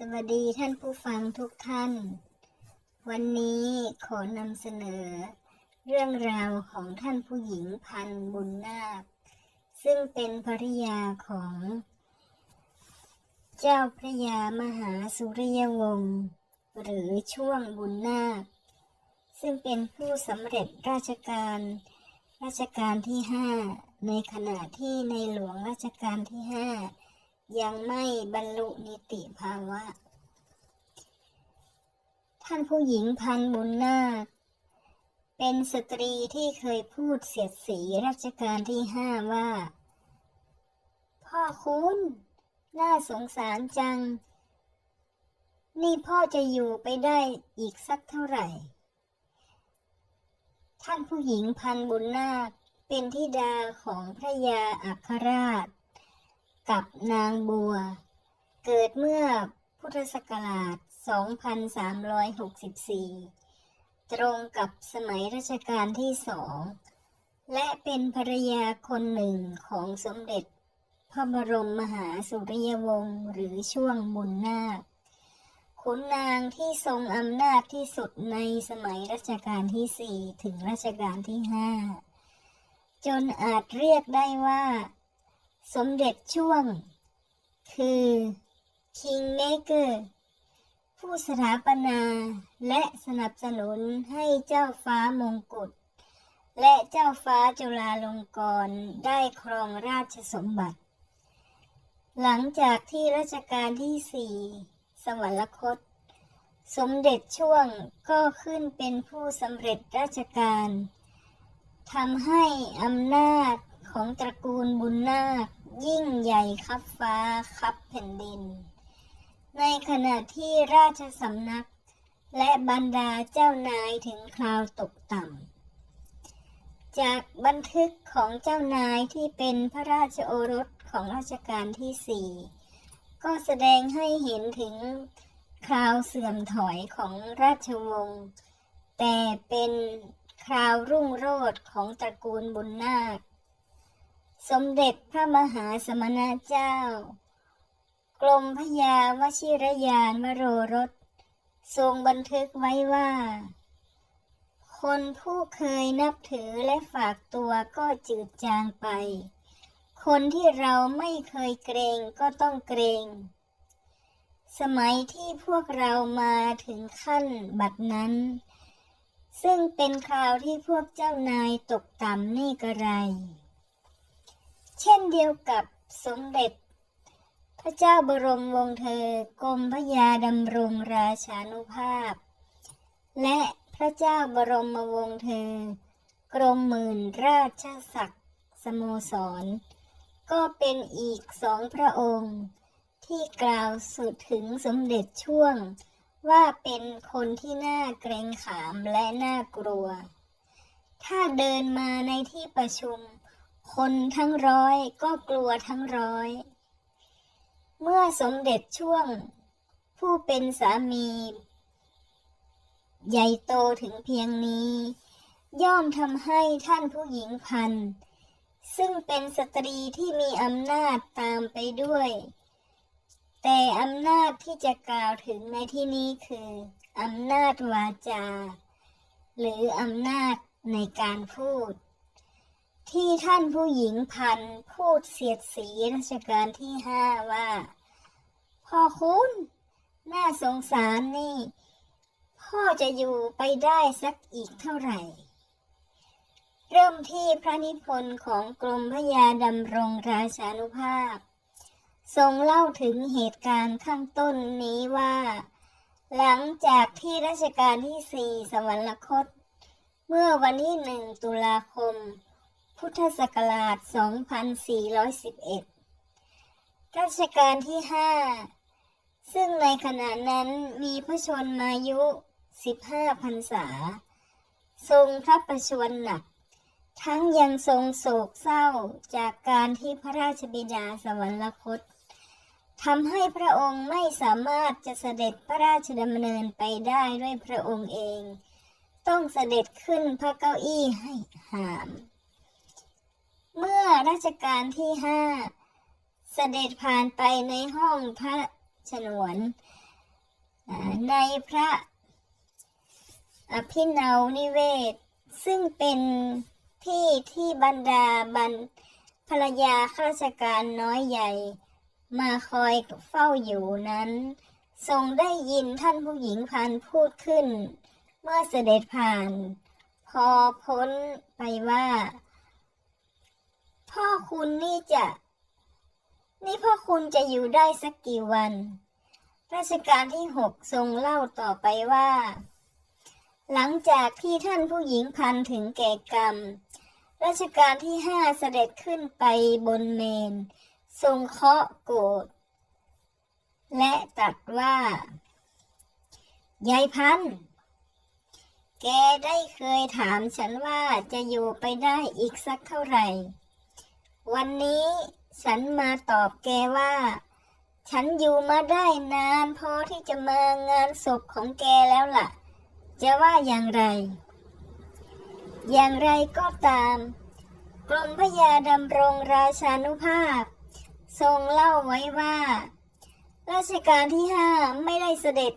สวัสดีท่านผู้ฟังทุกท่าน วันนี้ขอนำเสนอ เรื่องราวของท่านผู้หญิงพันบุญนาค ซึ่งเป็นภริยาของ เจ้าพระยามหาสุริยวงศ์หรือช่วงบุญนาค ซึ่งเป็นผู้สำเร็จราชการ ราชการที่ห้าในขณะที่ในหลวงราชการที่ห้า ยังไม่บรรลุนิติภาวะ ท่านผู้หญิงพันบุญนาคเป็นสตรีที่เคยพูดเสียดสีรัชกาลที่ห้าว่า พ่อคุณ น่าสงสารจัง นี่พ่อจะอยู่ไปได้อีกสักเท่าไหร่ ท่านผู้หญิงพันบุญนาคเป็นธิดาของพระยาอัครราช กับนางบัว เกิดเมื่อพุทธศักราช 2364 ตรงกับสมัยรัชกาลที่สอง และเป็นภรรยาคนหนึ่งของสมเด็จพระบรมมหาสุริยวงศ์หรือช่วงบุญนาคขุนนางที่ทรงอำนาจที่สุดในสมัยรัชกาลที่สี่ถึงรัชกาลที่ห้าจนอาจเรียกได้ว่า สมเด็จช่วง คือ Kingmaker ผู้สถาปนาและสนับสนุนให้เจ้าฟ้ามงกุฎและเจ้าฟ้าจุฬาลงกรณ์ได้ครองราชสมบัติ หลังจากที่รัชกาลที่สี่สวรรคต สมเด็จช่วงก็ขึ้นเป็นผู้สำเร็จราชการทำให้อำนาจของตระกูลบุญนาค ยิ่งใหญ่คับฟ้าคับแผ่นดิน ในขณะที่ราชสำนัก และบรรดาเจ้านายถึงคราวตกต่ำ จากบันทึกของเจ้านายที่เป็นพระราชโอรสของรัชกาลที่สี่ก็แสดงให้เห็นถึงคราวเสื่อมถอยของราชวงศ์แต่เป็นคราวรุ่งโรจน์ของตระกูลบุญนาค สมเด็จพระมหาสมณเจ้า กรมพยาวชิรยานวโรรส ทรงบันทึกไว้ว่า คนผู้เคยนับถือและฝากตัวก็จืดจางไป คนที่เราไม่เคยเกรงก็ต้องเกรง สมัยที่พวกเรามาถึงขั้นบัดนั้น ซึ่งเป็นคราวที่พวกเจ้านายตกต่ำนี่กระไร เช่นเดียวกับสมเด็จ พระเจ้าบรมวงศ์เธอกรมพระยาดำรงราชานุภาพ และพระเจ้าบรมวงศ์เธอกรมหมื่นราชศักดิ์สโมสร ก็เป็นอีกสองพระองค์ ที่กล่าวสุดถึงสมเด็จช่วงว่าเป็นคนที่น่าเกรงขามและน่ากลัว ถ้าเดินมาในที่ประชุม คนทั้งร้อยก็กลัวทั้งร้อย เมื่อสมเด็จช่วง ผู้เป็นสามี ใหญ่โตถึงเพียงนี้ ย่อมทำให้ท่านผู้หญิงพัน ซึ่งเป็นสตรีที่มีอำนาจตามไปด้วย แต่อำนาจที่จะกล่าวถึงในที่นี้คืออำนาจวาจา หรืออำนาจในการพูด ที่ท่านผู้หญิงพันพูดเสียดสีรัชกาลที่ห้าว่า พ่อคุณน่าสงสารนี่ พ่อจะอยู่ไปได้สักอีกเท่าไหร่ เริ่มที่พระนิพนธ์ของกรมพยาดำรงราชานุภาพ ทรงเล่าถึงเหตุการณ์ข้างต้นนี้ว่า หลังจากที่รัชกาลที่สี่สวรรคต เมื่อวันที่หนึ่งตุลาคม พุทธศักราช 2411 รัชกาลที่ห้าซึ่งในขณะนั้นมีพระชนมายุ 15พรรษา ทรงพระประชวรหนัก ทั้งยังทรงโศกเศร้าจากการที่พระราชบิดาสวรรคตทำให้พระองค์ไม่สามารถจะเสด็จพระราชดำเนินไปได้ด้วยพระองค์เอง ต้องเสด็จขึ้นพระเก้าอี้ให้หาม เมื่อรัชกาลที่ห้าเสด็จผ่านไปในห้องพระฉนวน ในพระอภินาวนิเวศ ซึ่งเป็นที่ที่บรรดาบรรภรรยาข้าราชการน้อยใหญ่ มาคอยเฝ้าอยู่นั้น ทรงได้ยินท่านผู้หญิงพันพูดขึ้น เมื่อเสด็จผ่าน พอพ้นไปว่า พ่อคุณนี่จะ นี่พ่อคุณจะอยู่ได้สักกี่วัน ราชการที่หกทรงเล่าต่อไปว่า หลังจากที่ท่านผู้หญิงพันถึงแก่กรรม ราชการที่ห้าเสด็จขึ้นไปบนเมน ทรงเคาะโกรธและตรัสว่ายายพัน แกได้เคยถามฉันว่าจะอยู่ไปได้อีกสักเท่าไหร่ วันนี้ฉันมาตอบแกว่า ฉันอยู่มาได้นานพอที่จะมางานศพของแกแล้วล่ะ จะว่าอย่างไร อย่างไรก็ตาม กรมพยาดำรงราชานุภาพ ทรงเล่าไว้ว่า ราชการที่ห้าไม่ได้เสด็จ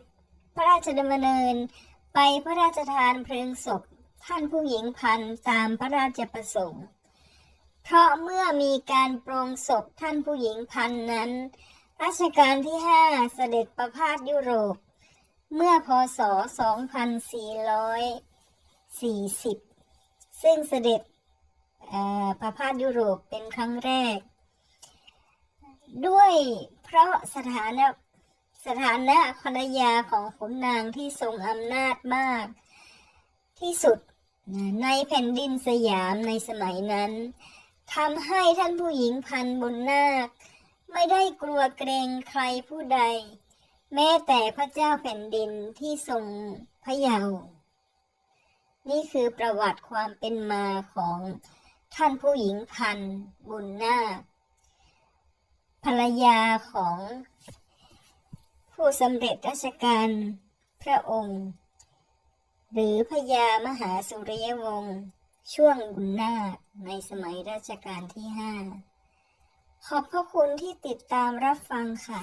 พระราชดำเนินไปพระราชทานเพลิงศพท่านผู้หญิงพันตามพระราชประสงค์ เพราะเมื่อมีการโปรงศพท่านผู้หญิงพันนั้น รัชกาลที่ห้าเสด็จประพาสยุโรป เมื่อพศ 2440 ซึ่งเสด็จประพาสยุโรปเป็นครั้งแรก ด้วยเพราะสถานะสถานะภรรยาของขุนนางที่ทรงอำนาจมาก ที่สุดในแผ่นดินสยามในสมัยนั้น ทำให้ท่านผู้หญิงพันบุญนาค ไม่ได้กลัวเกรงใครผู้ใด แม้แต่พระเจ้าแผ่นดินที่ทรงพระเยาว์นี่คือประวัติความเป็นมาของท่านผู้หญิงพันบุญนาคภรรยาของผู้สำเร็จราชการพระองค์ หรือพญามหาสุริยวงศ์ ช่วงบุญนาคในสมัยรัชกาลที่ห้าขอบพระคุณที่ติดตามรับฟังค่ะ